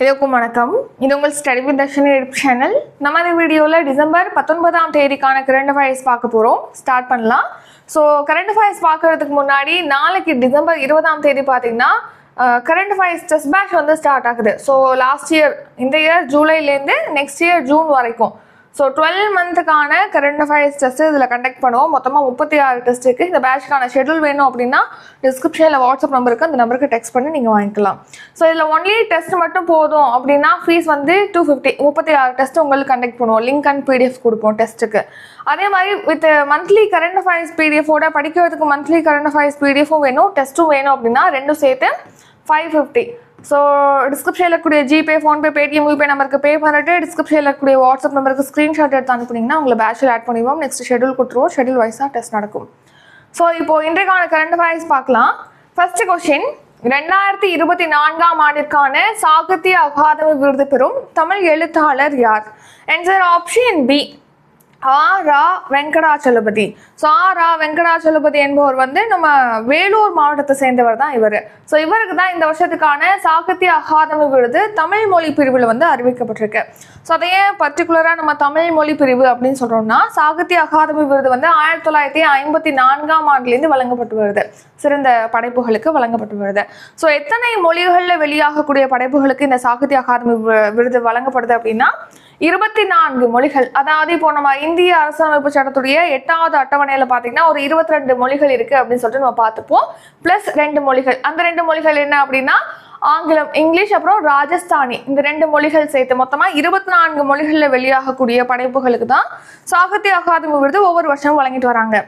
எல்லாருக்கும் வணக்கம். இது உங்கள் ஸ்டடி வித் தர்ஷன் சேனல் நம்ம இந்த வீடியோவில் டிசம்பர் பத்தொன்பதாம் தேதிக்கான கரண்ட் அஃபேர்ஸ் பார்க்க போகிறோம் ஸ்டார்ட் பண்ணலாம். ஸோ கரண்ட் அஃபேர்ஸ் பார்க்கறதுக்கு முன்னாடி நாளைக்கு டிசம்பர் இருபதாம் தேதி பார்த்தீங்கன்னா கரண்ட் அஃபேர்ஸ் டெஸ்ட் பேட்ச் வந்து ஸ்டார்ட் ஆகுது. ஸோ லாஸ்ட் இயர் இந்த இயர் ஜூலைலேருந்து நெக்ஸ்ட் இயர் ஜூன் வரைக்கும். ஸோ டுவெல் மந்த்துக்கான கரண்ட் அஃபேர்ஸ் டெஸ்ட் இதில் கண்டக்ட் பண்ணுவோம். மொத்தமாக முப்பத்தி ஆறு டெஸ்ட் இருக்குது இந்த பேட்ச்க்கான ஷெட்யூல் வேணும் அப்படின்னா டிஸ்கிரிப்ஷனில் வாட்ஸ்அப் நம்பருக்கு அந்த நம்பருக்கு டெக்ஸ்ட் பண்ணி நீங்கள் வாங்கிக்கலாம். ஸோ இதில் ஒன்லி டெஸ்ட் மட்டும் போதும் அப்படின்னா ஃபீஸ் வந்து டூ ஃபிஃப்டி முப்பத்தி ஆறு டெஸ்ட் உங்களுக்கு கண்டக்ட் பண்ணுவோம். லிங்க் அண்ட் பிடிஎஃப் கொடுப்போம் டெஸ்ட்டுக்கு அதே மாதிரி வித் மந்த்லி கரண்ட் அஃபேர்ஸ் பிடிஎஃபோட படிக்கிறதுக்கு மந்த்லி கரண்ட் அஃபேர்ஸ் பிடிஎஃபும் வேணும் டெஸ்ட்டும் வேணும் அப்படின்னா ரெண்டும் சேர்த்து ஃபைவ் ஃபிஃப்டி ஸோ டிஸ்கிரிப்ஷனில் இருக்கக்கூடிய ஜிபே ஃபோன்பே பேடிஎம் யூபே நம்பருக்கு பே பண்ணிட்டு டிஸ்கிரிப்ஷனில் இருக்கக்கூடிய வாட்ஸ்அப் நம்பருக்கு ஸ்க்ரீன்ஷாட் எடுத்து அனுப்புனீங்கன்னா உங்களை பேச்சில் ஆட் பண்ணிடுவோம். நெக்ஸ்ட் ஷெட்யூல் கொடுத்துருவோம். ஷெடியூல் வைஸாக டெஸ்ட் நடக்கும். ஸோ இப்போ இன்றைக்கான கரண்ட் அஃபேர்ஸ் பார்க்கலாம். ஃபர்ஸ்ட் கொஷின் ரெண்டாயிரத்தி இருபத்தி நான்காம் ஆண்டிற்கான சாகித்ய அகாதமி விருது பெறும் தமிழ் எழுத்தாளர் யார்? Answer option B A R Venkatachalapathy. So A R Venkatachalapathy என்பவர் வந்து நம்ம வேலூர் மாவட்டத்தை சேர்ந்தவர் தான் இவர். ஸோ இவருக்கு தான் இந்த வருஷத்துக்கான சாகித்ய அகாதமி விருது தமிழ் மொழி பிரிவில் வந்து அறிவிக்கப்பட்டிருக்கு. ஸோ அதையே பர்டிகுலராக நம்ம தமிழ் மொழி பிரிவு அப்படின்னு சொல்கிறோம்னா சாகித்ய அகாதமி விருது வந்து ஆயிரத்தி தொள்ளாயிரத்தி ஐம்பத்தி நான்காம் ஆண்டுலேருந்து வழங்கப்பட்டு வருது. சிறந்த படைப்புகளுக்கு வழங்கப்பட்டு வருது. ஸோ எத்தனை மொழிகளில் வெளியாகக்கூடிய படைப்புகளுக்கு இந்த சாகித்ய அகாதமி வி- விருது வழங்கப்படுது அப்படின்னா இருபத்தி நான்கு மொழிகள் அதாவது இப்போ நம்ம இந்திய அரசமைப்பு சட்டத்துடைய எட்டாவது அட்டவணையில பாத்தீங்கன்னா ஒரு இருபத்தி ரெண்டு மொழிகள் இருக்கு அப்படின்னு சொல்லிட்டு நம்ம பார்த்துப்போம். பிளஸ் ரெண்டு மொழிகள். அந்த ரெண்டு மொழிகள் என்ன அப்படின்னா ஆங்கிலம் இங்கிலீஷ் அப்புறம் ராஜஸ்தானி. இந்த ரெண்டு மொழிகள் சேர்த்து மொத்தமா இருபத்தி நான்கு மொழிகளில் வெளியாகக்கூடிய படைப்புகளுக்கு தான் சாகித்ய அகாதமி விருது ஒவ்வொரு வருஷமும் வழங்கிட்டு வராங்க.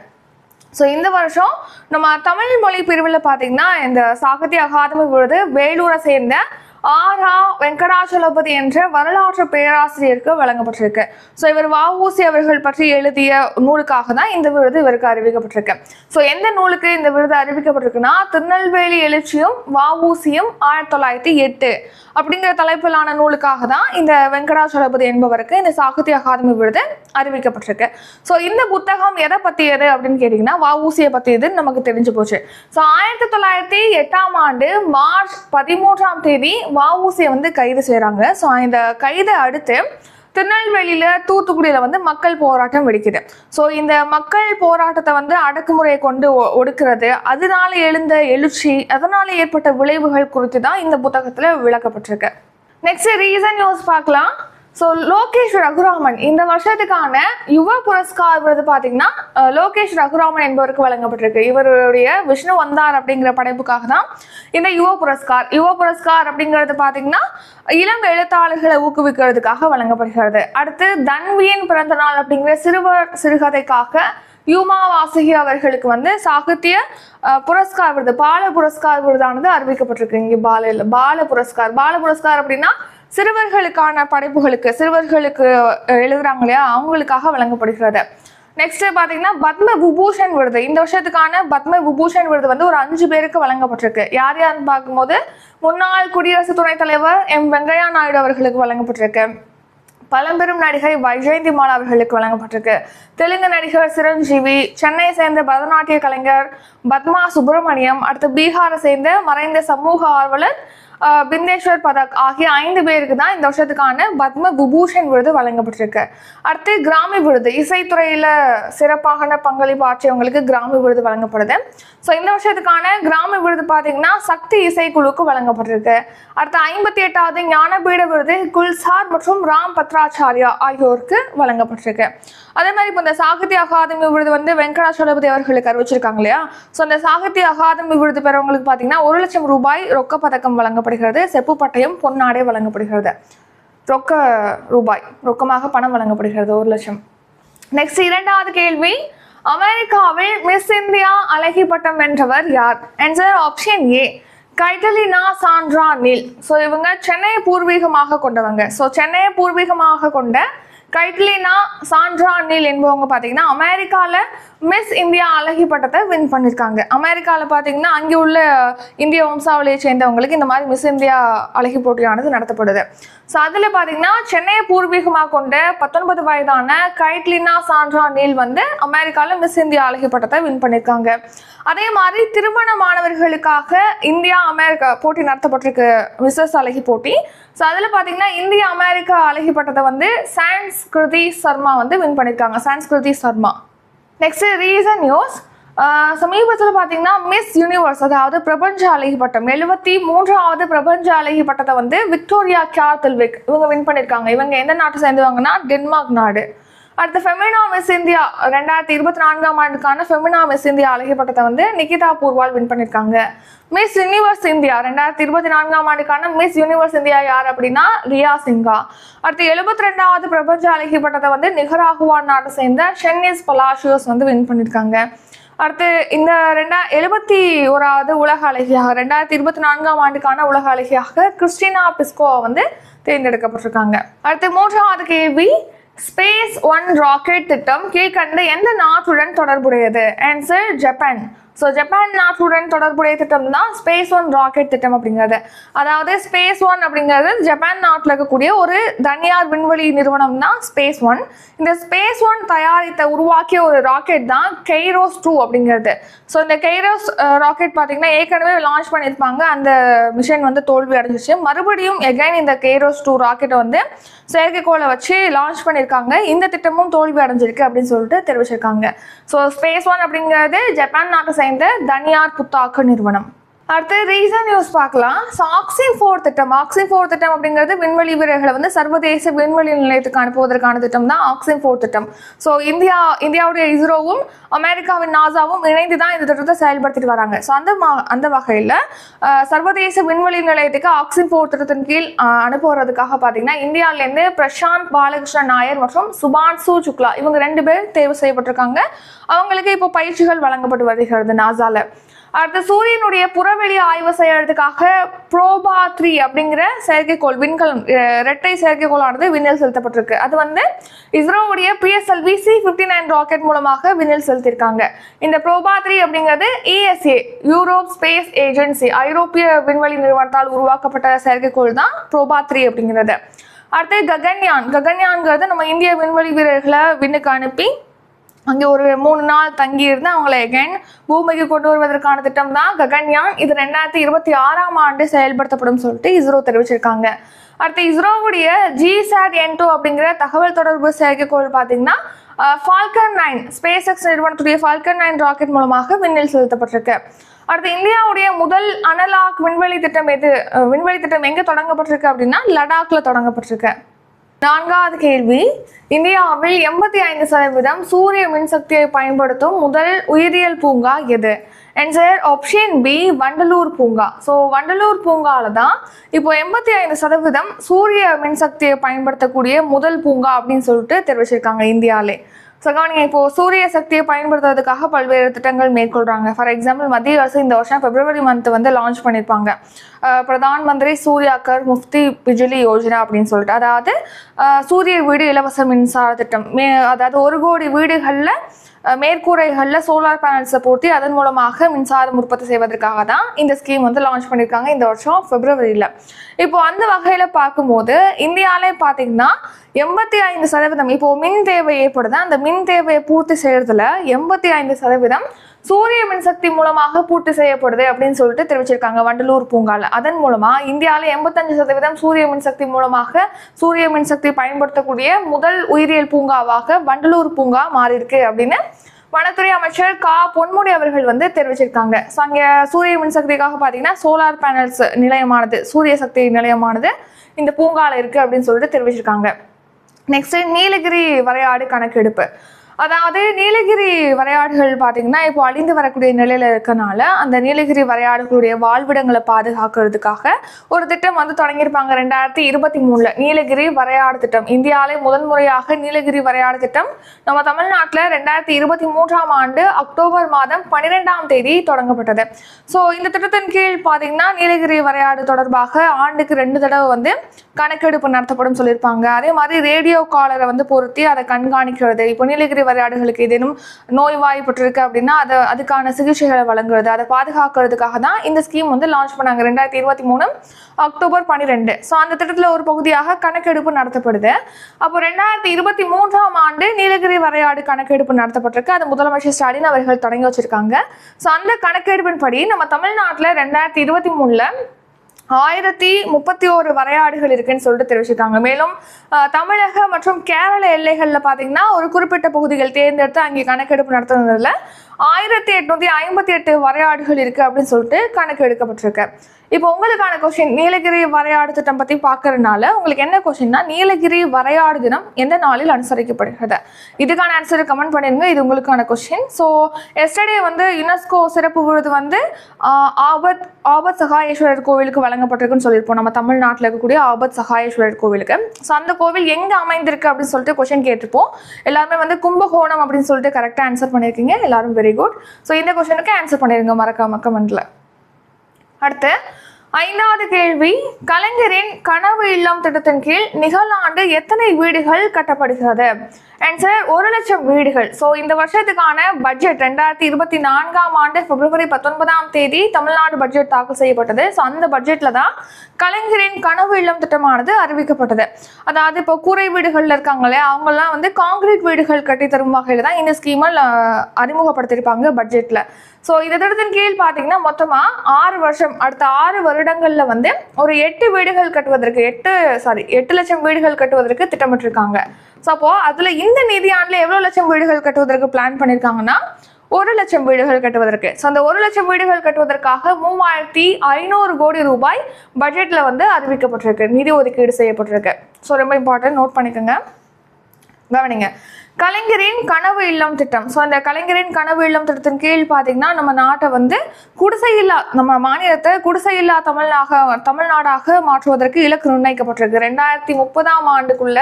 ஸோ இந்த வருஷம் நம்ம தமிழ் மொழி பிரிவில் பார்த்தீங்கன்னா இந்த சாகித்ய அகாதமி விருது வேலூரை சேர்ந்த ஆரா வெங்கடாச்சலபதி என்ற வரலாற்று பேராசிரியருக்கு வழங்கப்பட்டிருக்கு. ஸோ இவர் வஉசி அவர்கள் பற்றி எழுதிய நூலுக்காக தான் இந்த விருது இவருக்கு அறிவிக்கப்பட்டிருக்கு. ஸோ எந்த நூலுக்கு இந்த விருது அறிவிக்கப்பட்டிருக்குன்னா திருநெல்வேலி எழுச்சியும் வஉசியும் ஆயிரத்தி தொள்ளாயிரத்தி எட்டு அப்படிங்கிற தலைப்பிலான நூலுக்காக தான் இந்த வெங்கடாச்சலபதி என்பவருக்கு இந்த சாகித்ய அகாதமி விருது அறிவிக்கப்பட்டிருக்கு. ஸோ இந்த புத்தகம் எதை பற்றியது அப்படின்னு கேட்டிங்கன்னா வஉசியை பற்றியதுன்னு நமக்கு தெரிஞ்சு போச்சு. ஸோ ஆயிரத்தி தொள்ளாயிரத்தி எட்டாம் ஆண்டு மார்ச் பதிமூன்றாம் தேதி வஉசியை வந்து கைது செய்கிறாங்க ஸோ இந்த கைதை அடுத்து திருநெல்வேலியில் தூத்துக்குடியில் வந்து மக்கள் போராட்டம் வெடிக்குது. ஸோ இந்த மக்கள் போராட்டத்தை வந்து அடக்குமுறையை கொண்டு ஒடுக்கிறது அதனால எழுந்த எழுச்சி அதனால ஏற்பட்ட விளைவுகள் குறித்து தான் இந்த புத்தகத்தில் விளக்கப்பட்டிருக்கு. நெக்ஸ்ட் ரீசன் நியூஸ் பார்க்கலாம். ஸோ லோகேஷ் ரகுராமன் இந்த வருஷத்துக்கான யுவ புரஸ்கார் விருது பார்த்தீங்கன்னா லோகேஷ் ரகுராமன் என்பவருக்கு வழங்கப்பட்டிருக்கு. இவருடைய விஷ்ணு வந்தார் அப்படிங்கிற படைப்புக்காக தான் இந்த யுவ புரஸ்கார் யுவ புரஸ்கார் அப்படிங்கிறது பார்த்தீங்கன்னா இளம் எழுத்தாளர்களை ஊக்குவிக்கிறதுக்காக வழங்கப்படுகிறது. அடுத்து தன்வியின் பிறந்த நாள் அப்படிங்கிற சிறுவர் சிறுகதைக்காக யூமா வாசகி அவர்களுக்கு வந்து சாகித்ய புரஸ்கார் விருது பால புரஸ்கார் விருதானது அறிவிக்கப்பட்டிருக்கு. இங்கே பால இல்ல பால புரஸ்கார் பால புரஸ்கார் அப்படின்னா சிறுவர்களுக்கான படைப்புகளுக்கு சிறுவர்களுக்கு எழுதுறாங்க இல்லையா? அவங்களுக்காக வழங்கப்படுகிறது. நெக்ஸ்ட் பார்த்தீங்கன்னா பத்ம விபூஷன் விருது. இந்த வருஷத்துக்கான பத்ம விபூஷன் விருது வந்து ஒரு அஞ்சு பேருக்கு வழங்கப்பட்டிருக்கு. யார் யாருன்னு பார்க்கும்போது முன்னாள் குடியரசு துணைத் தலைவர் எம். வெங்கையா நாயுடு அவர்களுக்கு வழங்கப்பட்டிருக்கு. பழம்பெரும் நடிகை வைஜெயந்தி மாலா அவர்களுக்கு வழங்கப்பட்டிருக்கு. தெலுங்கு நடிகர் சிரஞ்சீவி சென்னை சேர்ந்த பரதநாட்டிய கலைஞர் பத்மா சுப்பிரமணியம் அடுத்து பீகாரை சேர்ந்த மறைந்த சமூக ஆர்வலர் பிந்தேஸ்வர் பதக் ஆகிய ஐந்து பேருக்கு தான் இந்த வருஷத்துக்கான பத்ம விபூஷன் விருது வழங்கப்பட்டிருக்கு. அடுத்து கிராமி விருது. இசைத்துறையில சிறப்பான பங்களிப்பு ஆற்றியவங்களுக்கு கிராமி விருது வழங்கப்படுது. ஸோ இந்த வருஷத்துக்கான கிராமி விருது பார்த்தீங்கன்னா சக்தி இசைக்குழுக்கு வழங்கப்பட்டிருக்கு. அடுத்து ஐம்பத்தி எட்டாவது ஞானபீட விருது குல்சார் மற்றும் ராம் பத்ராச்சாரியா ஆகியோருக்கு வழங்கப்பட்டிருக்கு. அதே மாதிரி இப்போ இந்த சாகித்ய அகாதமி விருது வந்து வெங்கடாச்சலபதி அவர்களுக்கு அறிவிச்சிருக்காங்க இல்லையா? ஸோ அந்த சாகித்ய அகாதமி விருது பெறவங்களுக்கு பார்த்தீங்கன்னா ஒரு லட்சம் ரூபாய் ரொக்க பதக்கம் வழங்கப்படுகிறது. செப்பு பட்டயம் பொன்னாடை வழங்கப்படுகிறது. ரொக்க ரூபாய் ரொக்கமாக பணம் வழங்கப்படுகிறது. ஒரு லட்சம். நெக்ஸ்ட் இரண்டாவது கேள்வி. அமெரிக்காவில் மிஸ் இந்தியா அழகி பட்டம் வென்றவர் யார்? Answer option A Caitlin Sandra Neil. So இவங்க சென்னையை பூர்வீகமாக கொண்டவங்க. ஸோ சென்னையை பூர்வீகமாக கொண்ட கைட்லினா சாண்ட்ரா அன்னில் என்பவங்க பார்த்தீங்கன்னா அமெரிக்காவில் மிஸ் இந்தியா அழகி பட்டத்தை வின் பண்ணியிருக்காங்க. அமெரிக்காவில் பார்த்தீங்கன்னா அங்கே உள்ள இந்திய வம்சாவளியை சேர்ந்தவங்களுக்கு இந்த மாதிரி மிஸ் இந்தியா அழகி போட்டியானது நடத்தப்படுது. ஸோ அதில் பார்த்தீங்கன்னா சென்னையை பூர்வீகமாக கொண்ட பத்தொன்பது வயதான கைட்லினா சாண்ட்ரா நீல் வந்து அமெரிக்காவில் மிஸ் இந்தியா அழகி பட்டத்தை வின் பண்ணியிருக்காங்க அதே மாதிரி திருமண மாணவர்களுக்காக இந்தியா அமெரிக்கா போட்டி நடத்தப்பட்டிருக்கு. மிஸ்ஸஸ் அழகி போட்டி. ஸோ அதில் பார்த்தீங்கன்னா இந்திய அமெரிக்கா அழகி பட்டத்தை வந்து சான்ஸ்கிருதி சர்மா வந்து வின் பண்ணியிருக்காங்க Sanskriti Sharma. Next recent news சமீபத்தில் பார்த்தீங்கன்னா மிஸ் யூனிவர்ஸ் அதாவது பிரபஞ்ச அழகி பட்டம் எழுபத்தி மூன்றாவது பிரபஞ்ச அழகி பட்டத்தை வந்து விக்டோரியா கியார்த்தில்விக் இவங்க வின் பண்ணியிருக்காங்க இவங்க எந்த நாட்டை சேர்ந்தவங்கன்னா? டென்மார்க் நாடு. அடுத்து ஃபெமினா மிஸ் இந்தியா ரெண்டாயிரத்தி இருபத்தி நான்காம் ஆண்டுக்கான ஃபெமினா மிஸ் இந்தியா அழகி பட்டத்தை வந்து நிகிதா பூர்வால் வின் பண்ணியிருக்காங்க மிஸ் யூனிவர்ஸ் இந்தியா ரெண்டாயிரத்தி இருபத்தி நான்காம் ஆண்டுக்கான மிஸ் யூனிவர்ஸ் இந்தியா யார் அப்படின்னா? ரியா சிங்கா. அடுத்து எழுபத்தி ரெண்டாவது பிரபஞ்ச அழகி பட்டத்தை வந்து நிகராகுவான் நாட்டை சேர்ந்த ஷென்னிஸ் பலாஷியோஸ் வந்து வின் பண்ணியிருக்காங்க அடுத்து இந்த ரெண்டா எழுபத்தி ஓராவது உலக அழகியாக ரெண்டாயிரத்தி இருபத்தி நான்காம் ஆண்டுக்கான உலக அழகியாக கிறிஸ்டினா பிஸ்கோவா வந்து தேர்ந்தெடுக்கப்பட்டிருக்காங்க. அடுத்து மூன்றாவது கேள்வி ஸ்பேஸ் ஒன் ராக்கெட் திட்டம் கீழ்கண்ட எந்த நாட்டுடன் தொடர்புடையது? ஆன்சர் ஜப்பான் ஸோ ஜப்பான் நாட்டுடன் தொடர்புடைய திட்டம் தான் ஸ்பேஸ் ஒன் ராக்கெட் திட்டம் அப்படிங்கிறது. அதாவது ஸ்பேஸ் ஒன் அப்படிங்கிறது ஜப்பான் நாட்டில் இருக்கக்கூடிய ஒரு தனியார் விண்வெளி நிறுவனம் தான் ஸ்பேஸ் ஒன் இந்த ஸ்பேஸ் ஒன் தயாரித்த உருவாக்கிய ஒரு ராக்கெட் தான் கெய்ரோஸ் டூ அப்படிங்கிறது. ஸோ இந்த கெய்ரோஸ் ராக்கெட் பார்த்தீங்கன்னா ஏற்கனவே லான்ச் பண்ணியிருப்பாங்க. அந்த மிஷன் வந்து தோல்வி அடைஞ்சிச்சு. மறுபடியும் எகைன் இந்த கெய்ரோஸ் டூ ராக்கெட்டை வந்து செயற்கைக்கோளை வச்சு லான்ச் பண்ணியிருக்காங்க. இந்த திட்டமும் தோல்வி அடைஞ்சிருக்கு அப்படின்னு சொல்லிட்டு தெரிவிச்சிருக்காங்க. ஸோ ஸ்பேஸ் ஒன் அப்படிங்கிறது ஜப்பான் நாட்டை சேர்ந்த தனியார் புத்தாக்க நிறுவனம். அடுத்து ரீசன் நியூஸ் பார்க்கலாம். ஸோ ஆக்சின் ஃபோர் திட்டம். ஆக்சின் ஃபோர் திட்டம் அப்படிங்கிறது விண்வெளி வீரர்களை வந்து சர்வதேச விண்வெளி நிலையத்துக்கு அனுப்புவதற்கான திட்டம் தான் ஆக்சின் ஃபோர் திட்டம். ஸோ இந்தியா இந்தியாவுடைய இஸ்ரோவும் அமெரிக்காவின் நாசாவும் இணைந்து தான் இந்த திட்டத்தை செயல்படுத்திட்டு வராங்க. ஸோ அந்த மா அந்த வகையில் சர்வதேச விண்வெளி நிலையத்துக்கு ஆக்சின் ஃபோர் திட்டத்தின் கீழ் அஹ், அனுப்புவதற்காக பார்த்தீங்கன்னா இந்தியாவிலேருந்து பிரசாந்த் பாலகிருஷ்ணன் நாயர் மற்றும் சுபான்சு சுக்லா இவங்க ரெண்டு பேர் தேர்வு செய்யப்பட்டிருக்காங்க. அவங்களுக்கு இப்போ பயிற்சிகள் வழங்கப்பட்டு வருகிறது நாசாவில் அடுத்து சூரியனுடைய புறவெளி ஆய்வு செய்யறதுக்காக ப்ரோபா த்ரீ அப்படிங்கிற செயற்கைக்கோள் விண்கலம் இரட்டை செயற்கைக்கோளானது விண்ணில் செலுத்தப்பட்டிருக்கு. அது வந்து இஸ்ரோவுடைய PSLV C fifty nine rocket மூலமாக விண்ணில் செலுத்தியிருக்காங்க. இந்த ப்ரோபா த்ரீ அப்படிங்கிறது இஎஸ்ஏ யூரோப் ஸ்பேஸ் ஏஜென்சி ஐரோப்பிய விண்வெளி நிறுவனத்தால் உருவாக்கப்பட்ட செயற்கைக்கோள் தான் ப்ரோபா த்ரீ அப்படிங்கிறது. அடுத்து ககன்யான். ககன்யான்ங்கிறது நம்ம இந்திய விண்வெளி வீரர்களை விண்ணுக்கு அனுப்பி அங்கே ஒரு மூணு நாள் தங்கியிருந்து அவங்கள எகைன் பூமிக்கு கொண்டு வருவதற்கான திட்டம் தான் ககன்யான் இது ரெண்டாயிரத்தி இருபத்தி ஆறாம் ஆண்டு செயல்படுத்தப்படும் சொல்லிட்டு இஸ்ரோ தெரிவிச்சிருக்காங்க. அடுத்து இஸ்ரோவுடைய ஜிசாட் என் டூ அப்படிங்கிற தகவல் தொடர்பு செயற்கைக்கோள் பார்த்தீங்கன்னா ஃபால்கன் நைன் ஸ்பேஸ் எக்ஸ் நிறுவனத்துடைய ஃபால்கன் நைன் ராக்கெட் மூலமாக விண்ணில் செலுத்தப்பட்டிருக்கு. அடுத்து இந்தியாவுடைய முதல் அனலாக் விண்வெளி திட்டம் எது? விண்வெளி திட்டம் எங்கே தொடங்கப்பட்டிருக்கு அப்படின்னா லடாக்ல தொடங்கப்பட்டிருக்கு. நான்காவது கேள்வி. இந்தியாவில் எண்பத்தி ஐந்து சதவீதம் சூரிய மின்சக்தியை பயன்படுத்தும் முதல் உயிரியல் பூங்கா எது? ஆன்சர் ஆப்ஷன் பி வண்டலூர் பூங்கா. ஸோ வண்டலூர் பூங்காவில் தான் இப்போ எண்பத்தி ஐந்து சதவீதம் சூரிய மின்சக்தியை பயன்படுத்தக்கூடிய முதல் பூங்கா அப்படின்னு சொல்லிட்டு தெரிவிச்சிருக்காங்க இந்தியாவிலே ஸோ கவனிங்க இப்போ சூரிய சக்தியை பயன்படுத்துறதுக்காக பல்வேறு திட்டங்கள் மேற்கொள்றாங்க. ஃபார் எக்ஸாம்பிள் மத்திய அரசு இந்த வருஷம் பிப்ரவரி மந்த் வந்து லான்ச் பண்ணியிருப்பாங்க. பிரதான் மந்திரி சூர்யாக்கர் முஃப்தி பிஜிலி யோஜனா அப்படின்னு சொல்லிட்டு. அதாவது சூரிய வீடு இலவச மின்சார திட்டம். மே அதாவது ஒரு கோடி வீடுகளில் மேற்கூரைகளில் சோலார் பேனல்ஸை போட்டு அதன் மூலமாக மின்சாரம் உற்பத்தி செய்வதற்காக தான் இந்த ஸ்கீம் வந்து லான்ச் பண்ணியிருக்காங்க இந்த வருஷம் பிப்ரவரியில் இப்போ அந்த வகையில் பார்க்கும்போது இந்தியாவிலே பார்த்தீங்கன்னா எண்பத்தி ஐந்து சதவீதம் இப்போ மின் தேவை ஏற்படுது. அந்த மின் தேவையை பூர்த்தி செய்யறதுல எண்பத்தி ஐந்து சதவீதம் சூரிய மின்சக்தி மூலமாக பூர்த்தி செய்யப்படுது அப்படின்னு சொல்லிட்டு தெரிவிச்சிருக்காங்க வண்டலூர் பூங்கால. அதன் மூலமா இந்தியாவில் எண்பத்தஞ்சு சதவீதம் சூரிய மின்சக்தி மூலமாக சூரிய மின்சக்தி பயன்படுத்தக்கூடிய முதல் உயிரியல் பூங்காவாக வண்டலூர் பூங்கா மாறியிருக்கு அப்படின்னு வனத்துறை அமைச்சர் கா. பொன்முடி அவர்கள் வந்து தெரிவிச்சிருக்காங்க. ஸோ அங்கே சூரிய மின்சக்திக்காக பார்த்தீங்கன்னா சோலார் பேனல்ஸ் நிலையமானது சூரிய சக்தி நிலையமானது இந்த பூங்கால இருக்கு அப்படின்னு சொல்லிட்டு தெரிவிச்சிருக்காங்க. நெக்ஸ்ட் நீலகிரி வரையாடு கணக்கெடுப்பு. அதாவது நீலகிரி வரையாடுகள் பார்த்தீங்கன்னா இப்போ அழிந்து வரக்கூடிய நிலையில இருக்கனால அந்த நீலகிரி வரையாடுகளுடைய வாழ்விடங்களை பாதுகாக்கிறதுக்காக ஒரு திட்டம் வந்து தொடங்கியிருப்பாங்க. ரெண்டாயிரத்தி இருபத்தி மூணுல நீலகிரி வரையாடு திட்டம். இந்தியாவிலே முதன்முறையாக நீலகிரி வரையாடு திட்டம். நம்ம தமிழ்நாட்டில் ரெண்டாயிரத்தி இருபத்தி மூன்றாம் ஆண்டு அக்டோபர் மாதம் பன்னிரெண்டாம் தேதி தொடங்கப்பட்டது. ஸோ இந்த திட்டத்தின் கீழ் பார்த்தீங்கன்னா நீலகிரி வரையாடு தொடர்பாக ஆண்டுக்கு ரெண்டு தடவை வந்து கணக்கெடுப்பு நடத்தப்படும் சொல்லியிருப்பாங்க. அதே மாதிரி ரேடியோ காலரை வந்து பொருத்தி அதை கண்காணிக்கிறது. இப்போ நீலகிரி வரையாடுகளுக்கு ஏதேனும் நோய்வாய்ப்பட்டிருக்கு அப்படின்னா அதை அதுக்கான சிகிச்சைகளை வழங்குறது அதை பாதுகாக்கிறதுக்காக தான் இந்த ஸ்கீம் வந்து லான்ச் பண்ணாங்க. ரெண்டாயிரத்தி இருபத்தி மூணு அக்டோபர் பன்னிரெண்டு ஸோ அந்த திட்டத்தில் ஒரு பகுதியாக கணக்கெடுப்பு நடத்தப்படுது. அப்போ ரெண்டாயிரத்தி இருபத்தி மூன்றாம் ஆண்டு நீலகிரி வரையாடு கணக்கெடுப்பு நடத்தப்பட்டிருக்கு. அது முதலமைச்சர் ஸ்டாலின் அவர்கள் தொடங்கி வச்சிருக்காங்க. ஸோ அந்த கணக்கெடுப்பின்படி நம்ம தமிழ்நாட்டில் ரெண்டாயிரத்தி இருபத்தி மூணில் ஆயிரத்தி முப்பத்தி ஓரு வரையாடுகள் இருக்குன்னு சொல்லிட்டு தெரிவிச்சிருக்காங்க. மேலும் தமிழக மற்றும் கேரள எல்லைகளில் பார்த்தீங்கன்னா ஒரு குறிப்பிட்ட பகுதிகள் தேர்ந்தெடுத்து அங்கே கணக்கெடுப்பு நடத்துனதுல ஆயிரத்தி எட்நூத்தி ஐம்பத்தி எட்டு வரையாடுகள் இருக்கு அப்படின்னு சொல்லிட்டு கணக்கு எடுக்கப்பட்டிருக்கு. இப்போ உங்களுக்கான கொஸ்டின் நீலகிரி வரையாடு திட்டம் பற்றி பார்க்கறதுனால உங்களுக்கு என்ன கொஸ்டின்னா நீலகிரி வரையாடு தினம் எந்த நாளில் அனுசரிக்கப்படுகிறது? இதுக்கான ஆன்சர் கமெண்ட் பண்ணிருங்க இது உங்களுக்கான கொஸ்டின் ஸோ எஸ்டர்டே வந்து யுனெஸ்கோ சிறப்பு விருது வந்து ஆபத் ஆபத் சகாயேஸ்வரர் கோவிலுக்கு வழங்கப்பட்டிருக்குன்னு சொல்லியிருப்போம். நம்ம தமிழ்நாட்டில் இருக்கக்கூடிய ஆபத் சகாயேஸ்வரர் கோவிலுக்கு. ஸோ அந்த கோவில் எங்கே அமைந்திருக்கு அப்படின்னு சொல்லிட்டு கொஸ்டின் கேட்டிருப்போம். எல்லாருமே வந்து கும்பகோணம் அப்படின்னு சொல்லிட்டு கரெக்டாக ஆன்சர் பண்ணியிருக்கீங்க. எல்லாரும் வெரி குட் ஸோ இந்த கொஸ்டினுக்கு ஆன்சர் பண்ணிருங்க மறக்காம கமெண்ட்டில் அடுத்து ஐந்தாவது கேள்வி கலைஞரின் கனவு இல்லம் திட்டத்தின் கீழ் நிகழாண்டு எத்தனை வீடுகள் கட்டப்படுகிறது? அண்ட் சார் ஒரு லட்சம் வீடுகள். ஸோ இந்த வருஷத்துக்கான பட்ஜெட் ரெண்டாயிரத்தி இருபத்தி நான்காம் ஆண்டு பிப்ரவரி பத்தொன்பதாம் தேதி தமிழ்நாடு பட்ஜெட் தாக்கல் செய்யப்பட்டது. ஸோ அந்த பட்ஜெட்டில் தான் கலைஞரின் கனவு இல்லம் திட்டமானது அறிவிக்கப்பட்டது. அதாவது இப்போ கூரை வீடுகளில் இருக்காங்களே அவங்கெல்லாம் வந்து காங்கிரீட் வீடுகள் கட்டி தரும் வகையில் தான் இந்த ஸ்கீமை அறிமுகப்படுத்தியிருப்பாங்க பட்ஜெட்டில் ஸோ இந்த திட்டத்தின் கீழ் பார்த்தீங்கன்னா மொத்தமாக ஆறு வருஷம் அடுத்த ஆறு வருடங்களில் வந்து ஒரு எட்டு வீடுகள் கட்டுவதற்கு எட்டு சாரி எட்டு லட்சம் வீடுகள் கட்டுவதற்கு திட்டமிட்டிருக்காங்க. ஸோ அப்போது அதில் இந்த நிதியாண்டில் எவ்வளோ லட்சம் வீடுகள் கட்டுவதற்கு பிளான் பண்ணியிருக்காங்கன்னா ஒரு லட்சம் வீடுகள் கட்டுவதற்கு. ஸோ அந்த ஒரு லட்சம் வீடுகள் கட்டுவதற்காக மூவாயிரத்தி ஐநூறு கோடி ரூபாய் பட்ஜெட்டில் வந்து அறிவிக்கப்பட்டிருக்கு. நிதி ஒதுக்கீடு செய்யப்பட்டிருக்கு. ஸோ ரொம்ப இம்பார்ட்டன்ட் நோட் பண்ணிக்கோங்க. கவனிங்க. கலைஞரின் கனவு இல்லம் திட்டம். ஸோ அந்த கலைஞரின் கனவு இல்லம் திட்டத்தின் கீழ் பார்த்தீங்கன்னா நம்ம நாட்டை வந்து குடிசையில்லா நம்ம மாநிலத்தை குடிசையில்லா தமிழ்நாக தமிழ்நாடாக மாற்றுவதற்கு இலக்கு நிர்ணயிக்கப்பட்டிருக்கு. ரெண்டாயிரத்தி முப்பதாம் ஆண்டுக்குள்ள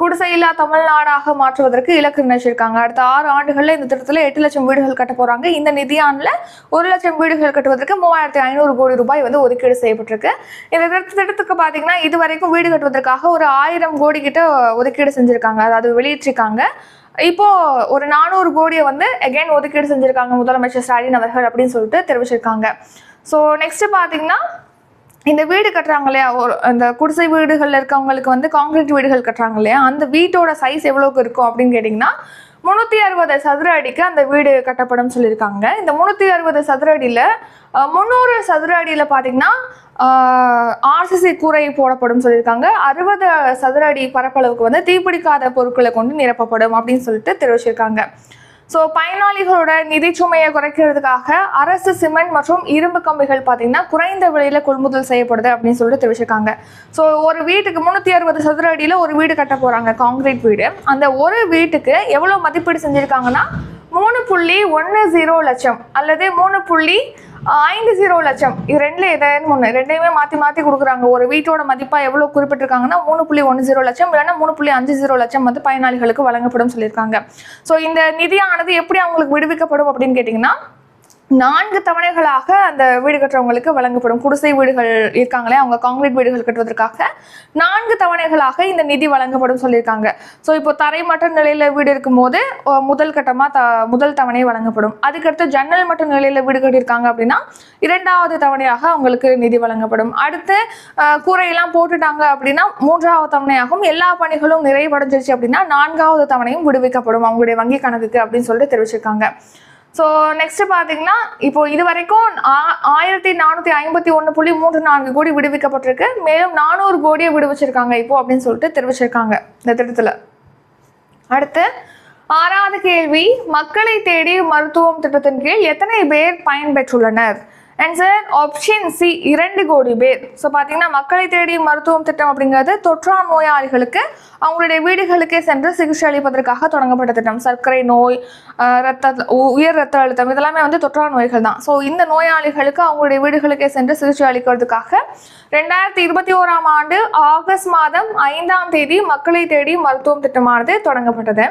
குடிசையில்லா தமிழ்நாடாக மாற்றுவதற்கு இலக்கு நினைச்சிருக்காங்க அடுத்த ஆறு ஆண்டுகளில் இந்த திட்டத்தில் எட்டு லட்சம் வீடுகள் கட்ட போறாங்க. இந்த நிதியாண்டில் ஒரு லட்சம் வீடுகள் கட்டுவதற்கு மூவாயிரத்தி ஐநூறு கோடி ரூபாய் வந்து ஒதுக்கீடு செய்யப்பட்டிருக்கு. இந்த திட்டத்துக்கு பார்த்தீங்கன்னா இது வரைக்கும் வீடு கட்டுவதற்காக ஒரு ஆயிரம் கோடி கிட்ட ஒதுக்கீடு செஞ்சிருக்காங்க. அதாவது வெளியிட்டிருக்காங்க. இப்போ ஒரு நானூறு கோடியை வந்து அகைன் ஒதுக்கீடு செஞ்சிருக்காங்க முதலமைச்சர் ஸ்டாலின் அவர்கள் அப்படின்னு சொல்லிட்டு தெரிவிச்சிருக்காங்க. ஸோ நெக்ஸ்ட் பார்த்தீங்கன்னா இந்த வீடு கட்டுறாங்க இல்லையா? ஒரு அந்த குடிசை வீடுகளில் இருக்கவங்களுக்கு வந்து காங்கிரீட் வீடுகள் கட்டுறாங்க இல்லையா? அந்த வீட்டோட சைஸ் எவ்வளோக்கு இருக்கும் அப்படின்னு கேட்டிங்கன்னா முந்நூற்றி அறுபது சதுர அடிக்கு அந்த வீடு கட்டப்படும் சொல்லியிருக்காங்க. இந்த முந்நூற்றி அறுபது சதுர அடியில் முந்நூறு சதுர அடியில் பார்த்தீங்கன்னா ஆர்சிசி கூரை போடப்படும் சொல்லியிருக்காங்க. அறுபது சதுர அடி பரப்பளவுக்கு வந்து தீப்பிடிக்காத பொருட்களை கொண்டு நிரப்பப்படும் அப்படின்னு சொல்லிட்டு தெரிவிச்சிருக்காங்க. ஸோ பயனாளிகளோட நிதி சுமையை குறைக்கிறதுக்காக அரசு சிமெண்ட் மற்றும் இரும்பு கம்பிகள் பார்த்தீங்கன்னா குறைந்த விலையில் கொள்முதல் செய்யப்படுது அப்படின்னு சொல்லிட்டு தெரிவிச்சிருக்காங்க. ஸோ ஒரு வீட்டுக்கு முந்நூற்றி அறுபது சதுர அடியில் ஒரு வீடு கட்ட போகிறாங்க காங்கிரீட் வீடு. அந்த ஒரு வீட்டுக்கு எவ்வளோ மதிப்பீடு செஞ்சுருக்காங்கன்னா மூணு புள்ளி ஒன்று ஜீரோ லட்சம் அல்லது மூணு புள்ளி ஐந்து ஜீரோ லட்சம். இது ரெண்டுல ஏதாவது ஒன்று ரெண்டையுமே மாற்றி மாற்றி கொடுக்குறாங்க. ஒரு வீட்டோட மதிப்பாக எவ்வளோ குறிப்பிட்டிருக்காங்கன்னா மூணு புள்ளி ஒன்று ஜீரோ லட்சம். இல்லைன்னா மூணு புள்ளி அஞ்சு ஜீரோ லட்சம் வந்து பயனாளிகளுக்கு வழங்கப்படும் சொல்லியிருக்காங்க. ஸோ இந்த நிதியானது எப்படி அவங்களுக்கு விடுவிக்கப்படும் அப்படின்னு கேட்டிங்கன்னா நான்கு தவணைகளாக அந்த வீடு கட்டுறவங்களுக்கு வழங்கப்படும். குடிசை வீடுகள் இருக்காங்களே அவங்க காங்கிரீட் வீடுகள் கட்டுவதற்காக நான்கு தவணைகளாக இந்த நிதி வழங்கப்படும் சொல்லியிருக்காங்க. ஸோ இப்போ தரைமட்ட நிலையில வீடு இருக்கும்போது முதல் கட்டமாக த முதல் தவணை வழங்கப்படும். அதுக்கடுத்து ஜன்னல் மட்ட நிலையில வீடு கட்டியிருக்காங்க அப்படின்னா இரண்டாவது தவணையாக அவங்களுக்கு நிதி வழங்கப்படும். அடுத்து கூரையெல்லாம் போட்டுட்டாங்க அப்படின்னா மூன்றாவது தவணையாகவும் எல்லா பணிகளும் நிறைவடைஞ்சிருச்சு அப்படின்னா நான்காவது தவணையும் விடுவிக்கப்படும். அவங்களுடைய வங்கி கணக்குக்கு அப்படின்னு சொல்லிட்டு தெரிவிச்சிருக்காங்க. ஸோ நெக்ஸ்ட் பார்த்தீங்கன்னா இப்போ இது வரைக்கும் ஆ- ஆயிரத்தி நானூற்றி ஐம்பத்தி ஒன்று புள்ளி மூன்று நான்கு கோடி விடுவிக்கப்பட்டிருக்கு. மேலும் நானூறு கோடியை விடுவிச்சிருக்காங்க இப்போ அப்படின்னு சொல்லிட்டு தெரிவிச்சிருக்காங்க இந்த திட்டத்தில். அடுத்து ஆறாவது கேள்வி மக்களை தேடி மருத்துவம் திட்டத்தின் கீழ் எத்தனை பேர் பயன்பெற்றுள்ளனர்? அண்ட் சார் ஆப்ஷன் சி இரண்டு கோடி பேர். ஸோ பார்த்தீங்கன்னா மக்களை தேடி மருத்துவம் திட்டம் அப்படிங்கிறது தொற்றா நோயாளிகளுக்கு அவங்களுடைய வீடுகளுக்கே சென்று சிகிச்சை அளிப்பதற்காக தொடங்கப்பட்ட திட்டம். சர்க்கரை நோய் ரத்த உ- உயர் ரத்த அழுத்தம் இதெல்லாமே வந்து தொற்றா நோய்கள் தான். ஸோ இந்த நோயாளிகளுக்கு அவங்களுடைய வீடுகளுக்கே சென்று சிகிச்சை அளிக்கிறதுக்காக ரெண்டாயிரத்தி இருபத்தி ஓராம் ஆண்டு ஆகஸ்ட் மாதம் ஐந்தாம் தேதி மக்களை தேடி மருத்துவம் திட்டமானது தொடங்கப்பட்டது.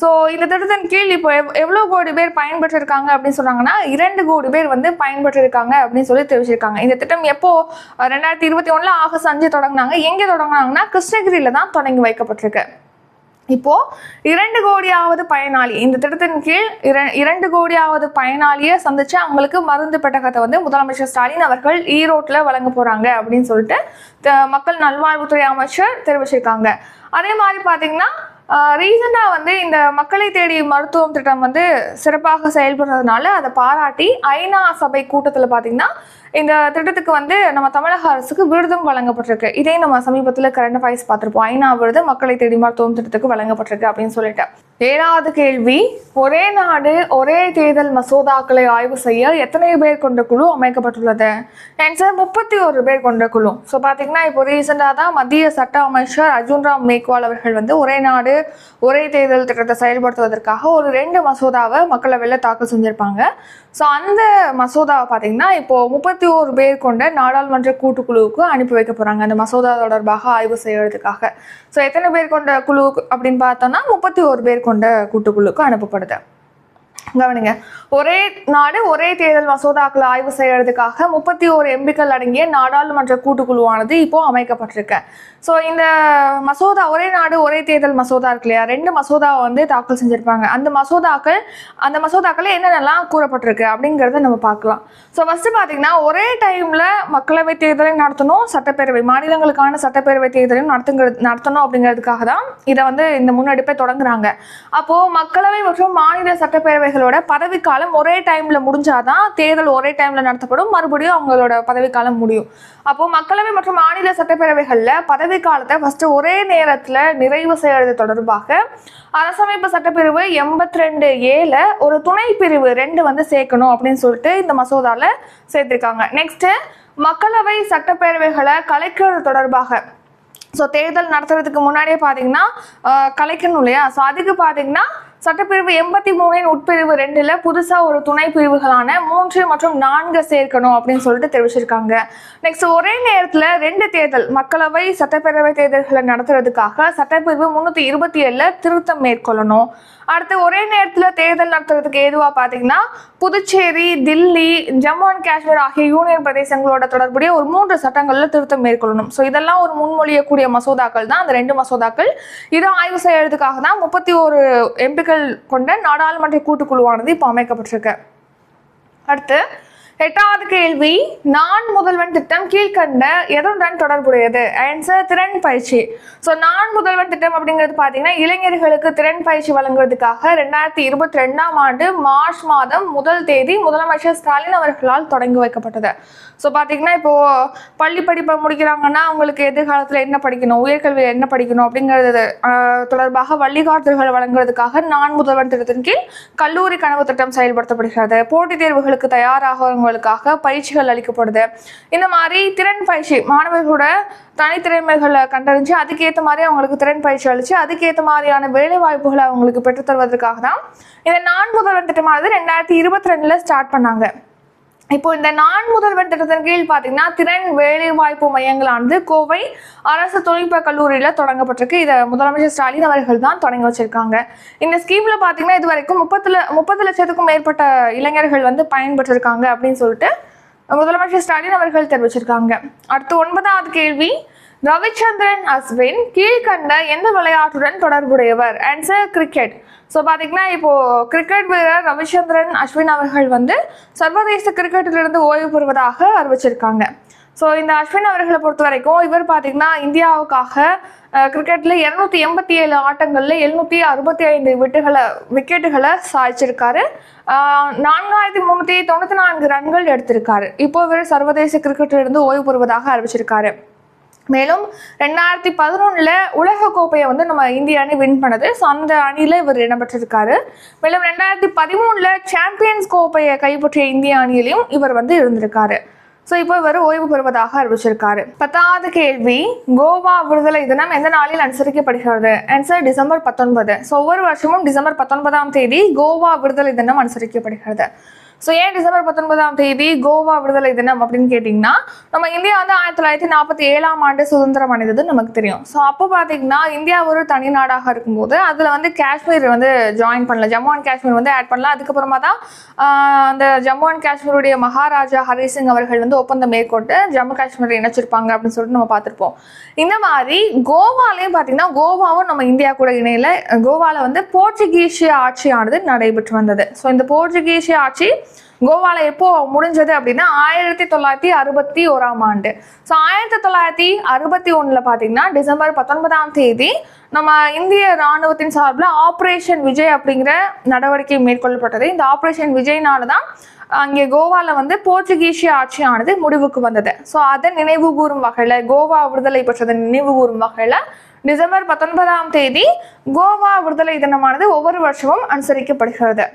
ஸோ இந்த திட்டத்தின் கீழ் இப்போ எவ்- எவ்வளோ கோடி பேர் பயன்பெற்றிருக்காங்க அப்படின்னு சொன்னாங்கன்னா இரண்டு கோடி பேர் வந்து பயன்பெற்றிருக்காங்க அப்படின்னு சொல்லி தெரிவிச்சிருக்காங்க. இந்த திட்டம் எப்போ ரெண்டாயிரத்தி இருபத்தி ஒன்றில் ஆகஸ்ட் அஞ்சு தொடங்கினாங்க. எங்கே தொடங்கினாங்கன்னா கிருஷ்ணகிரியில தான் தொடங்கி வைக்கப்பட்டிருக்கு. இப்போ இரண்டு கோடியாவது பயனாளி இந்த திட்டத்தின் கீழ் இர- இரண்டு கோடியாவது பயனாளியை சந்திச்சு அவங்களுக்கு மருந்து பெட்டகத்தை வந்து முதலமைச்சர் ஸ்டாலின் அவர்கள் ஈரோட்டில் வழங்க போறாங்க அப்படின்னு சொல்லிட்டு த- மக்கள் நல்வாழ்வுத்துறை அமைச்சர் தெரிவிச்சிருக்காங்க. அதே மாதிரி பார்த்தீங்கன்னா ரீசெண்டாக வந்து இந்த மக்களை தேடி மருத்துவம் திட்டம் வந்து சிறப்பாக செயல்படுறதுனால அதை பாராட்டி ஐநா சபை கூட்டத்தில் பார்த்தீங்கன்னா இந்த திட்டத்துக்கு வந்து நம்ம தமிழக அரசுக்கு விருதும் வழங்கப்பட்டிருக்கு. இதே நம்ம சமீபத்தில் கரண்ட் அஃபேர்ஸ் பார்த்துருப்போம் ஐநா விருது மக்களை தேடி மருத்துவம் திட்டத்துக்கு வழங்கப்பட்டிருக்கு அப்படின்னு சொல்லிட்டு. ஏழாவது கேள்வி ஒரே நாடு ஒரே தேர்தல் மசோதாக்களை ஆய்வு செய்ய எத்தனை பேர் கொண்ட குழு அமைக்கப்பட்டுள்ளது? ஆன்சர் முப்பத்தி ஒரு பேர் கொண்ட குழு. ஸோ பார்த்தீங்கன்னா இப்போ ரீசெண்டாக தான் மத்திய சட்ட அமைச்சர் அர்ஜுன் ராம் மேக்வால் அவர்கள் வந்து ஒரே நாடு ஒரே தேர்தல் திட்டத்தை செயல்படுத்துவதற்காக ஒரு ரெண்டு மசோதாவை மக்களவையில் தாக்கல் செஞ்சுருப்பாங்க. ஸோ அந்த மசோதாவை பார்த்தீங்கன்னா இப்போ முப்பத்தி ஒரு பேர் கொண்ட நாடாளுமன்ற கூட்டுக்குழுவுக்கு அனுப்பி வைக்க போகிறாங்க அந்த மசோதா தொடர்பாக ஆய்வு செய்யறதுக்காக. ஸோ எத்தனை பேர் கொண்ட குழு அப்படின்னு பார்த்தோம்னா முப்பத்தி ஒரு பேர் கொண்ட கூட்டுக்குழுக்கு அனுப்பப்படுது. கவனிங்க. ஒரே நாடு ஒரே தேர்தல் மசோதாக்களை ஆய்வு செய்யறதுக்காக முப்பத்தி ஓரு எம்பிக்கள் அடங்கிய நாடாளுமன்ற கூட்டுக்குழுவானது இப்போ அமைக்கப்பட்டிருக்கு. ஸோ இந்த மசோதா ஒரே நாடு ஒரே தேர்தல் மசோதா இருக்கு இல்லையா? ரெண்டு மசோதாவை வந்து தாக்கல் செஞ்சிருப்பாங்க. அந்த மசோதாக்கள் அந்த மசோதாக்கள் என்னென்னலாம் கூறப்பட்டிருக்கு அப்படிங்கிறத நம்ம பார்க்கலாம். ஸோ ஃபர்ஸ்ட் பார்த்தீங்கன்னா ஒரே டைம்ல மக்களவை தேர்தலையும் நடத்தணும் சட்டப்பேரவை மாநிலங்களுக்கான சட்டப்பேரவை தேர்தலையும் நடத்துங்கிறது நடத்தணும் அப்படிங்கிறதுக்காக தான் இதை வந்து இந்த முன்னெடுப்பை தொடங்குறாங்க. அப்போ மக்களவை மற்றும் மாநில சட்டப்பேரவை சட்டப்பேரவைகளோட பதவிக்காலம் ஒரே டைம்ல முடிஞ்சாதான் தேர்தல் ஒரே டைம்ல நடத்தப்படும். மறுபடியும் அவங்களோட பதவிக்காலம் முடியும். அப்போ மக்களவை மற்றும் மாநில சட்டப்பேரவைகள்ல பதவிக்காலத்தை ஃபர்ஸ்ட் ஒரே நேரத்துல நிறைவு செய்யறது தொடர்பாக அரசமைப்பு சட்டப்பிரிவு எண்பத்தி ரெண்டு ஏல ஒரு துணை பிரிவு ரெண்டு வந்து சேர்க்கணும் அப்படின்னு சொல்லிட்டு இந்த மசோதால சேர்த்திருக்காங்க. நெக்ஸ்ட் மக்களவை சட்டப்பேரவைகளை கலைக்கிறது தொடர்பாக. ஸோ தேர்தல் நடத்துறதுக்கு முன்னாடியே பார்த்தீங்கன்னா கலைக்கணும் இல்லையா? ஸோ அதுக்கு பார்த்தீங்கன்னா சட்டப்பிரிவு எண்பத்தி மூணின் உட்பிரிவு ரெண்டுல புதுசா ஒரு துணை பிரிவுகளான மூன்று மற்றும் நான்கு சேர்க்கணும் அப்படின்னு சொல்லிட்டு தெரிவிச்சிருக்காங்க. நெக்ஸ்ட் ஒரே நேரத்துல ரெண்டு தேர்தல் மக்களவை சட்டப்பேரவை தேர்தல்களை நடத்துறதுக்காக சட்டப்பிரிவு முன்னூத்தி இருபத்தி ஏழுல திருத்தம் மேற்கொள்ளணும். அடுத்து ஒரே நேரத்தில் தேர்தல் நடத்துறதுக்கு ஏதுவாக பார்த்தீங்கன்னா புதுச்சேரி தில்லி ஜம்மு அண்ட் காஷ்மீர் ஆகிய யூனியன் பிரதேசங்களோட தொடர்புடைய ஒரு மூன்று சட்டங்களில் திருத்தம் மேற்கொள்ளணும். ஸோ இதெல்லாம் ஒரு முன்மொழியக்கூடிய மசோதாக்கள் தான். அந்த ரெண்டு மசோதாக்கள். இதை ஆய்வு செய்யறதுக்காக தான் முப்பத்தி ஒரு எம்பிக்கள் கொண்ட நாடாளுமன்ற கூட்டுக்குழுவானது இப்போ அமைக்கப்பட்டிருக்கு. அடுத்து எட்டாவது கேள்வி நான் முதல்வன் திட்டம் கீழ்கண்ட எதுடன் தொடர்புடையது? ஆன்சர் திறன் பயிற்சி. ஸோ நான் முதல்வன் திட்டம் அப்படிங்கிறது பார்த்தீங்கன்னா இளைஞர்களுக்கு திறன் பயிற்சி வழங்குவதற்காக ரெண்டாயிரத்தி இருபத்தி ரெண்டாம் ஆண்டு மார்ச் மாதம் முதல் தேதி முதலமைச்சர் ஸ்டாலின் அவர்களால் தொடங்கி வைக்கப்பட்டது. ஸோ பார்த்தீங்கன்னா இப்போ பள்ளி படிப்பை முடிக்கிறாங்கன்னா அவங்களுக்கு எதிர்காலத்தில் என்ன படிக்கணும்? உயர்கல்வியில் என்ன படிக்கணும்? அப்படிங்கிறது தொடர்பாக வழிகாட்டுதல்கள் வழங்குறதுக்காக நான் முதல்வன் திட்டத்தின் கீழ் கல்லூரி கனவு திட்டம் செயல்படுத்தப்படுகிறது. போட்டித் தேர்வுகளுக்கு தயாராகவங்களுக்காக பயிற்சிகள் அளிக்கப்படுது. இந்த மாதிரி திறன் பயிற்சி மாணவர்களோட தனித்திறமைகளை கண்டறிஞ்சு அதுக்கேற்ற மாதிரி அவங்களுக்கு திறன் பயிற்சி அளித்து அதுக்கேற்ற மாதிரியான வேலை வாய்ப்புகளை அவங்களுக்கு பெற்றுத்தருவதற்காக தான் இந்த நான் முதல்வன் திட்டமானது ரெண்டாயிரத்தி இருபத்தி ரெண்டில் ஸ்டார்ட் பண்ணாங்க. இப்போ இந்த நான் முதல்வர் திட்டத்தின் கீழ் பார்த்தீங்கன்னா திறன் வேலைவாய்ப்பு மையங்களானது கோவை அரசு தொழில்நுட்ப கல்லூரியில் தொடங்கப்பட்டிருக்கு. இதை முதலமைச்சர் ஸ்டாலின் அவர்கள் தான் தொடங்கி வச்சிருக்காங்க. இந்த ஸ்கீம்ல பார்த்தீங்கன்னா இது வரைக்கும் முப்பத்துல முப்பது லட்சத்துக்கும் மேற்பட்ட இளைஞர்கள் வந்து பயன்பெற்றிருக்காங்க அப்படின்னு சொல்லிட்டு முதலமைச்சர் ஸ்டாலின் அவர்கள் தெரிவிச்சிருக்காங்க. அடுத்து ஒன்பதாவது கேள்வி. ரவிச்சந்திரன் அஸ்வின் கீழ்கண்ட எந்த விளையாட்டுடன் தொடர்புடையவர்? ஆன்சர் கிரிக்கெட் ஸோ பார்த்தீங்கன்னா இப்போது கிரிக்கெட் வீரர் ரவிச்சந்திரன் அஸ்வின் அவர்கள் வந்து சர்வதேச கிரிக்கெட்டிலிருந்து ஓய்வு பெறுவதாக அறிவிச்சிருக்காங்க. ஸோ இந்த அஸ்வின் அவர்களை பொறுத்த வரைக்கும் இவர் பார்த்தீங்கன்னா இந்தியாவுக்காக கிரிக்கெட்டில் இரநூத்தி எண்பத்தி ஏழு ஆட்டங்களில் எழுநூத்தி அறுபத்தி ஐந்து விட்டுகளை விக்கெட்டுகளை சாய்ச்சிருக்காரு. நான்காயிரத்தி முந்நூற்றி தொண்ணூற்றி நான்கு ரன்கள் எடுத்திருக்காரு. இப்போ இவர் சர்வதேச கிரிக்கெட்டிலிருந்து இருந்து ஓய்வு பெறுவதாக அறிவிச்சிருக்காரு. மேலும் ரெண்டாயிரத்தி பதினொன்றில் உலக கோப்பையை வந்து நம்ம இந்திய அணி வின் பண்ணது. ஸோ அந்த அணியில் இவர் இடம்பெற்றிருக்காரு. மேலும் ரெண்டாயிரத்தி பதிமூணில் சாம்பியன்ஸ் கோப்பையை கைப்பற்றிய இந்திய அணியிலையும் இவர் வந்து இருந்திருக்காரு. ஸோ இப்போ இவர் ஓய்வு பெறுவதாக அறிவிச்சிருக்காரு. பத்தாவது கேள்வி கோவா விடுதலை தினம் எந்த நாளில் அனுசரிக்கப்படுகிறது? ஆன்சர் டிசம்பர் பத்தொன்பது. ஸோ ஒவ்வொரு வருஷமும் டிசம்பர் பத்தொன்பதாம் தேதி கோவா விடுதலை தினம் அனுசரிக்கப்படுகிறது. ஸோ ஏன் டிசம்பர் பத்தொன்பதாம் தேதி கோவா விடுதலை தினம் அப்படின்னு கேட்டிங்கன்னா நம்ம இந்தியா வந்து ஆயிரத்தி தொள்ளாயிரத்தி நாற்பத்தி ஏழாம் ஆண்டு சுதந்திரம் அடைந்தது நமக்கு தெரியும். ஸோ அப்போ பார்த்தீங்கன்னா இந்தியா ஒரு தனி நாடாக இருக்கும்போது அதில் வந்து காஷ்மீர் வந்து ஜாயின் பண்ணல. ஜம்மு அண்ட் காஷ்மீர் வந்து ஆட் பண்ணல. அதுக்கப்புறமா தான் அந்த ஜம்மு அண்ட் காஷ்மீருடைய மகாராஜா ஹரிசிங் அவர்கள் வந்து ஒப்பந்தம் மேற்கொண்டு ஜம்மு காஷ்மீரை இணைச்சிருப்பாங்க அப்படின்னு சொல்லிட்டு நம்ம பார்த்துருப்போம். இந்த மாதிரி கோவாலையும் பார்த்தீங்கன்னா கோவாவும் நம்ம இந்தியா கூட இணையில. கோவாவில் வந்து போர்ச்சுகீசிய ஆட்சியானது நடைபெற்று வந்தது. ஸோ இந்த போர்ச்சுகீசிய ஆட்சி கோவால எப்போ முடிஞ்சது அப்படின்னா ஆயிரத்தி தொள்ளாயிரத்தி அறுபத்தி ஓராம் ஆண்டு. ஸோ ஆயிரத்தி தொள்ளாயிரத்தி அறுபத்தி ஒன்றில் பார்த்தீங்கன்னா டிசம்பர் பத்தொன்பதாம் தேதி நம்ம இந்திய ராணுவத்தின் சார்பில் ஆப்ரேஷன் விஜய் அப்படிங்கிற நடவடிக்கை மேற்கொள்ளப்பட்டது. இந்த ஆப்ரேஷன் விஜய்னால தான் அங்கே கோவாவில் வந்து போர்ச்சுகீசிய ஆட்சியானது முடிவுக்கு வந்தது. ஸோ அதை நினைவு கூறும் வகையில் கோவா விடுதலை பெற்றதை நினைவு கூறும் வகையில் டிசம்பர் பத்தொன்பதாம் தேதி கோவா விடுதலை தினமானது ஒவ்வொரு வருஷமும் அனுசரிக்கப்படுகிறது.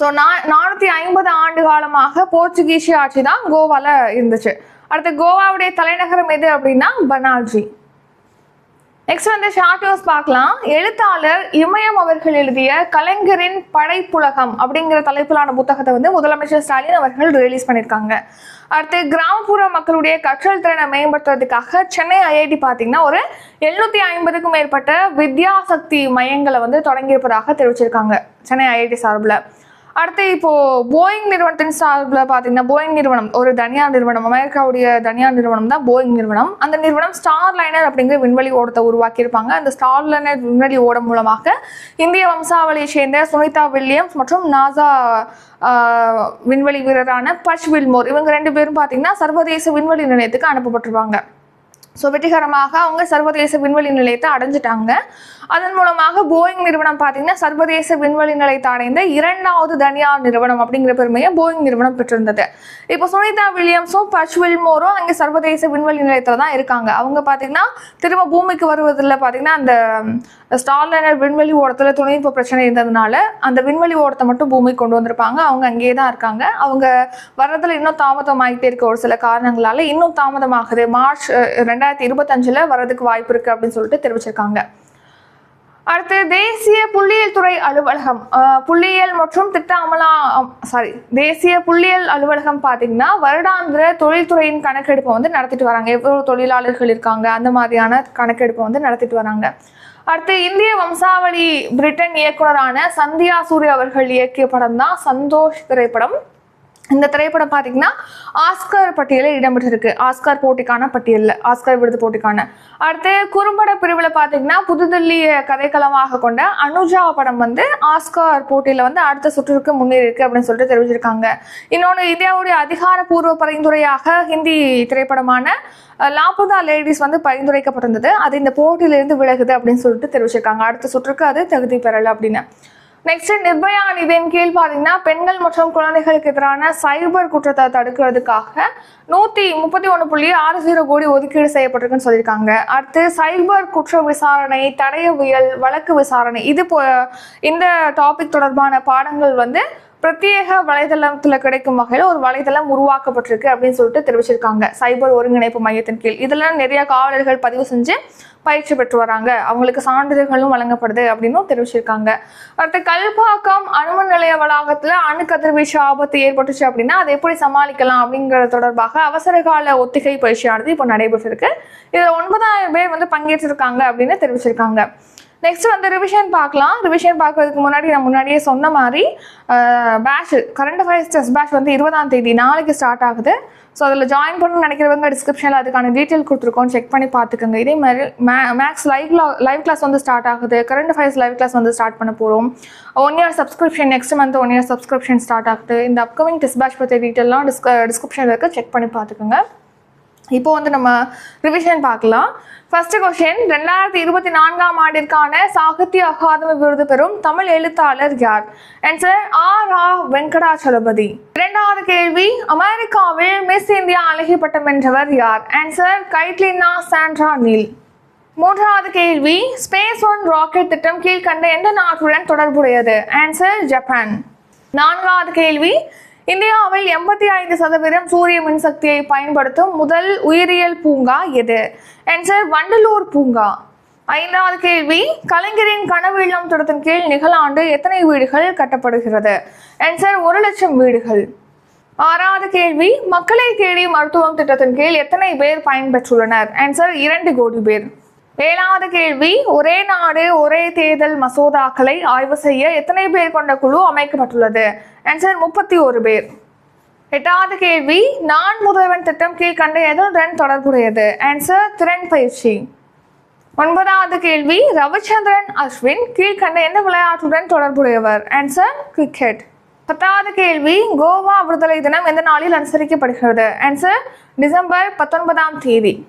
ஸோ நான் நானூற்றி ஐம்பது ஆண்டு காலமாக போர்ச்சுகீசிய ஆட்சி தான் கோவாவில் இருந்துச்சு. அடுத்து கோவாவுடைய தலைநகரம் எது அப்படின்னா பனாஜி. நெக்ஸ்ட் வந்து ஷார்ட் பார்க்கலாம். எழுத்தாளர் இமயம் அவர்கள் எழுதிய கலைஞரின் படைப்புலகம் அப்படிங்கிற தலைப்பிலான புத்தகத்தை வந்து முதலமைச்சர் ஸ்டாலின் அவர்கள் ரிலீஸ் பண்ணியிருக்காங்க. அடுத்து கிராமப்புற மக்களுடைய கற்றல் திறனை மேம்படுத்துறதுக்காக சென்னை ஐஐடி பார்த்தீங்கன்னா ஒரு எழுநூத்தி ஐம்பதுக்கும் மேற்பட்ட வித்யாசக்தி மையங்களை வந்து தொடங்கியிருப்பதாக தெரிவிச்சிருக்காங்க சென்னை ஐஐடி சார்பில். அடுத்து இப்போ போயிங் நிறுவனத்தின் சார்பில் பார்த்தீங்கன்னா போயிங் நிறுவனம் ஒரு தனியார் நிறுவனம் அமெரிக்காவுடைய தனியார் நிறுவனம் தான் போயிங் நிறுவனம். அந்த நிறுவனம் ஸ்டார் லைனர் அப்படிங்கிற விண்வெளி ஓடத்தை உருவாக்கியிருப்பாங்க. அந்த ஸ்டார் லைனர் விண்வெளி ஓடம் மூலமாக இந்திய வம்சாவளியை சேர்ந்த சுனிதா வில்லியம்ஸ் மற்றும் நாசா விண்வெளி வீரரான பஷ் வில்மோர் இவங்க ரெண்டு பேரும் பார்த்தீங்கன்னா சர்வதேச விண்வெளி நிலையத்துக்கு அனுப்பப்பட்டிருப்பாங்க. ஸோ வெற்றிகரமாக அவங்க சர்வதேச விண்வெளி நிலையத்தை அடைஞ்சிட்டாங்க. அதன் மூலமாக போயிங் நிறுவனம் பார்த்தீங்கன்னா சர்வதேச விண்வெளி நிலையத்தை அடைந்த இரண்டாவது தனியார் நிறுவனம் அப்படிங்கிற பெருமையை போயிங் நிறுவனம் பெற்றிருந்தது. இப்போ சுனிதா வில்லியம்ஸும் பச் வில்மோரும் அங்கே சர்வதேச விண்வெளி நிலையத்தில் தான் இருக்காங்க. அவங்க பார்த்தீங்கன்னா திரும்ப பூமிக்கு வருவதில் பார்த்தீங்கன்னா அந்த ஸ்டார்லைனர் விண்வெளி ஓடத்தில் தொழில்நுட்ப பிரச்சனை இருந்ததுனால அந்த விண்வெளி ஓடத்தை மட்டும் பூமிக்கு கொண்டு வந்திருப்பாங்க. அவங்க அங்கேயே தான் இருக்காங்க. அவங்க வர்றதுல இன்னும் தாமதமாகிட்டே இருக்க ஒரு சில காரணங்களால இன்னும் தாமதமாகுது. மார்ச் ரெண்டு ரெண்டாயிரத்தி இருபத்தஞ்சில் வர்றதுக்கு வாய்ப்பு இருக்குது அப்படின்னு சொல்லிட்டு தெரிவிச்சிருக்காங்க. அடுத்து தேசிய புள்ளியியல் துறை அலுவலகம் புள்ளியியல் மற்றும் திட்ட அமலா சாரி தேசிய புள்ளியியல் அலுவலகம் பார்த்தீங்கன்னா வருடாந்திர தொழில்துறையின் கணக்கெடுப்பை வந்து நடத்திட்டு வராங்க. எவ்வளோ தொழிலாளர்கள் இருக்காங்க அந்த மாதிரியான கணக்கெடுப்பை வந்து நடத்திட்டு வராங்க. அடுத்து இந்திய வம்சாவளி பிரிட்டன் இயக்குனரான சந்தியா சூரிய அவர்கள் இயக்கிய படம் தான் சந்தோஷ் திரைப்படம். இந்த திரைப்படம் பார்த்தீங்கன்னா ஆஸ்கர் பட்டியலில் இடம்பெற்றிருக்கு. ஆஸ்கார் போட்டிக்கான பட்டியலில் ஆஸ்கர் விருது போட்டிக்கான. அடுத்து குறும்பட பிரிவில் பார்த்தீங்கன்னா புதுதில்லி கதைக்களமாக கொண்ட அனுஜா படம் வந்து ஆஸ்கார் போட்டியில் வந்து அடுத்த சுற்றுக்கு முன்னேறிருக்கு அப்படின்னு சொல்லிட்டு தெரிவிச்சிருக்காங்க. இன்னொன்று இந்தியாவுடைய அதிகாரப்பூர்வ பரிந்துரையாக ஹிந்தி திரைப்படமான லாபுதா லேடிஸ் வந்து பரிந்துரைக்கப்பட்டிருந்தது. அது இந்த போட்டியிலிருந்து விலகுது அப்படின்னு சொல்லிட்டு தெரிவிச்சிருக்காங்க. அடுத்த சுற்றுக்கு அது தகுதி பெறலை அப்படின்னு. நெக்ஸ்ட் நிர்பயா நிதியின் கீழ் பார்த்தீங்கன்னா பெண்கள் மற்றும் குழந்தைகளுக்கு எதிரான சைபர் குற்றத்தை தடுக்கிறதுக்காக நூற்றி முப்பத்தி ஒன்று புள்ளி ஆறு ஜீரோ கோடி ஒதுக்கீடு செய்யப்பட்டிருக்குன்னு சொல்லியிருக்காங்க. அடுத்து சைபர் குற்ற விசாரணை தடயவியல் வழக்கு விசாரணை இது போ இந்த டாபிக் தொடர்பான பாடங்கள் வந்து பிரத்யேக வலைதளத்தில் கிடைக்கும் வகையில் ஒரு வலைதளம் உருவாக்கப்பட்டிருக்கு அப்படின்னு சொல்லிட்டு தெரிவிச்சிருக்காங்க. சைபர் ஒருங்கிணைப்பு மையத்தின் கீழ். இதெல்லாம் நிறைய காவலர்கள் பதிவு செஞ்சு பயிற்சி பெற்று வராங்க. அவங்களுக்கு சான்றிதழ்களும் வழங்கப்படுது அப்படின்னும் தெரிவிச்சிருக்காங்க. அடுத்து கல்பாக்கம் அணுமன் நிலைய வளாகத்தில் அணு கதிர்வீச்சு ஆபத்து ஏற்பட்டுச்சு அப்படின்னா அதை எப்படி சமாளிக்கலாம் அப்படிங்கிறது தொடர்பாக அவசர கால ஒத்திகை பயிற்சியானது இப்போ நடைபெற்றிருக்கு. இதில் ஒன்பதாயிரம் பேர் வந்து பங்கேற்றிருக்காங்க அப்படின்னு தெரிவிச்சிருக்காங்க. நெக்ஸ்ட் வந்து ரிவிஷன் பார்க்கலாம். ரிவிஷன் பார்க்கறதுக்கு முன்னாடி நான் முன்னாடியே சொன்ன மாதிரி batch current affairs test batch வந்து இருபதாம் தேதி நாளைக்கு ஸ்டார்ட் ஆகுது. ஸோ அதில் ஜாயின் பண்ணணும்னு நினைக்கிறவங்க டிஸ்கிரிப்ஷனில் அதுக்கான டீட்டெயில் கொடுத்துருக்கோம். செக் பண்ணி பார்த்துக்கோங்க. இதே மாதிரி மே மேக்ஸ் லைவ் லைவ் கிளாஸ் வந்து ஸ்டார்ட் ஆகுது. கரண்ட் அஃபேர்ஸ் லைவ் கிளாஸ் வந்து ஸ்டார்ட் பண்ண போகிறோம் one year subscription next month one year subscription start ஆகுது. இந்த அப்கமிங் டெஸ்ட் பேட்ச் பற்றி டீட்டெயிலாம் டிஸ்க டிஸ்கிரிப்ஷனில் இருக்க. செக் பண்ணி பார்த்துக்கோங்க. இப்போ வந்து நம்ம ரிவிஷன் பார்க்கலாம். ஃபர்ஸ்ட் கொஸ்டின் ரெண்டாயிரத்தி இருபத்தி நான்காம் ஆண்டிற்கான சாகித்ய அகாதமி விருது பெறும் தமிழ் எழுத்தாளர் யார்? Answer R. ஆ. வெங்கடாச்சலபதி இரண்டாவது கேள்வி அமெரிக்காவில் மிஸ் இந்தியா அழகி பட்டம் வென்றவர் யார்? Answer Caitlin Sandra Neil. மூன்றாவது கேள்வி ஸ்பேஸ் ஒன் ராக்கெட் திட்டம் கீழ்கண்ட எந்த நாட்டுடன் தொடர்புடையது? ஆன்சர் ஜப்பான் நான்காவது கேள்வி இந்தியாவில் எண்பத்தி ஐந்து சதவீதம் சூரிய மின்சக்தியை பயன்படுத்தும் முதல் உயிரியல் பூங்கா எது? ஆன்சர் வண்டலூர் பூங்கா. ஐந்தாவது கேள்வி கலைஞரின் கனவு இல்லம் திட்டத்தின் கீழ் நிகழாண்டு எத்தனை வீடுகள் கட்டப்படுகிறது? ஆன்சர் ஒரு லட்சம் வீடுகள். ஆறாவது கேள்வி மக்களை தேடி மருத்துவம் திட்டத்தின் கீழ் எத்தனை பேர் பயன்பெற்றுள்ளனர்? ஆன்சர் இரண்டு கோடி பேர். ஏழாவது கேள்வி ஒரே நாடு ஒரே தேர்தல் மசோதாக்களை ஆய்வு செய்ய எத்தனை பேர் கொண்ட குழு அமைக்கப்பட்டுள்ளது? ஆன்சர் முப்பத்தி ஒரு பேர். எட்டாவது கேள்வி நான் முதல்வன் திட்டம் கீழ்கண்ட எதுடன் தொடர்புடையது. ஆன்சர் திறன் பயிற்சி. ஒன்பதாவது கேள்வி ரவிச்சந்திரன் அஸ்வின் கீழ்கண்ட எந்த விளையாட்டுடன் தொடர்புடையவர்? ஆன்சர் கிரிக்கெட் பத்தாவது கேள்வி கோவா விடுதலை தினம் எந்த நாளில் அனுசரிக்கப்படுகிறது? ஆன்சர் டிசம்பர் பத்தொன்பதாம் தேதி.